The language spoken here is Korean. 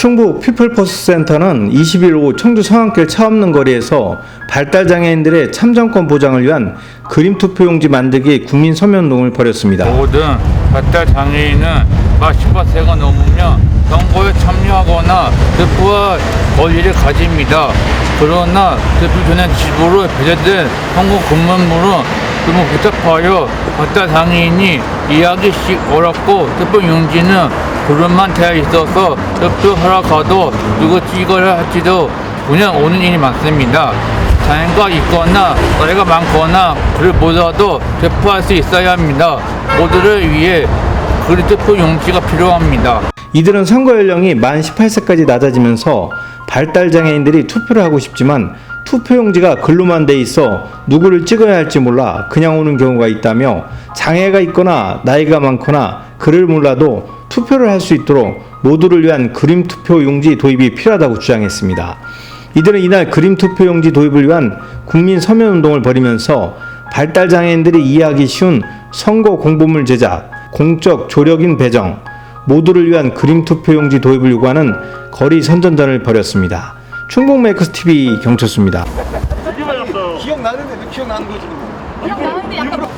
충북 피플포스 센터는 20일 오후 청주 성안길 차 없는 거리에서 발달 장애인들의 참정권 보장을 위한 그림 투표용지 만들기 국민 서면운동을 벌였습니다. 모든 발달 장애인은 만 18세가 넘으면 선거에 참여하거나 투표할 권리를 가집니다. 그러나 투표 전에 집으로 배제된 선거 공문물은 너무 복잡하여 발달 장애인이 이해하기 어렵고 투표 용지는 그릇만 되어 있어서 투표하러 가도 누구 찍어야 할지도 그냥 오는 일이 많습니다. 장애가 있거나 나이가 많거나 그를 모자도 투표할 수 있어야 합니다. 모두를 위해 그리 투표 용지가 필요합니다. 이들은 선거 연령이 만 18세까지 낮아지면서 발달 장애인들이 투표를 하고 싶지만 투표용지가 글로만 돼 있어 누구를 찍어야 할지 몰라 그냥 오는 경우가 있다며 장애가 있거나 나이가 많거나 글을 몰라도 투표를 할 수 있도록 모두를 위한 그림 투표 용지 도입이 필요하다고 주장했습니다. 이들은 이날 그림 투표 용지 도입을 위한 국민 서면 운동을 벌이면서 발달 장애인들이 이해하기 쉬운 선거 공보물 제작, 공적 조력인 배정, 모두를 위한 그림 투표 용지 도입을 요구하는 거리 선전전을 벌였습니다. 충북 메이커스 TV 경철수입니다. 기억나는데 왜 기억나는 거지? 그냥 나는데 약간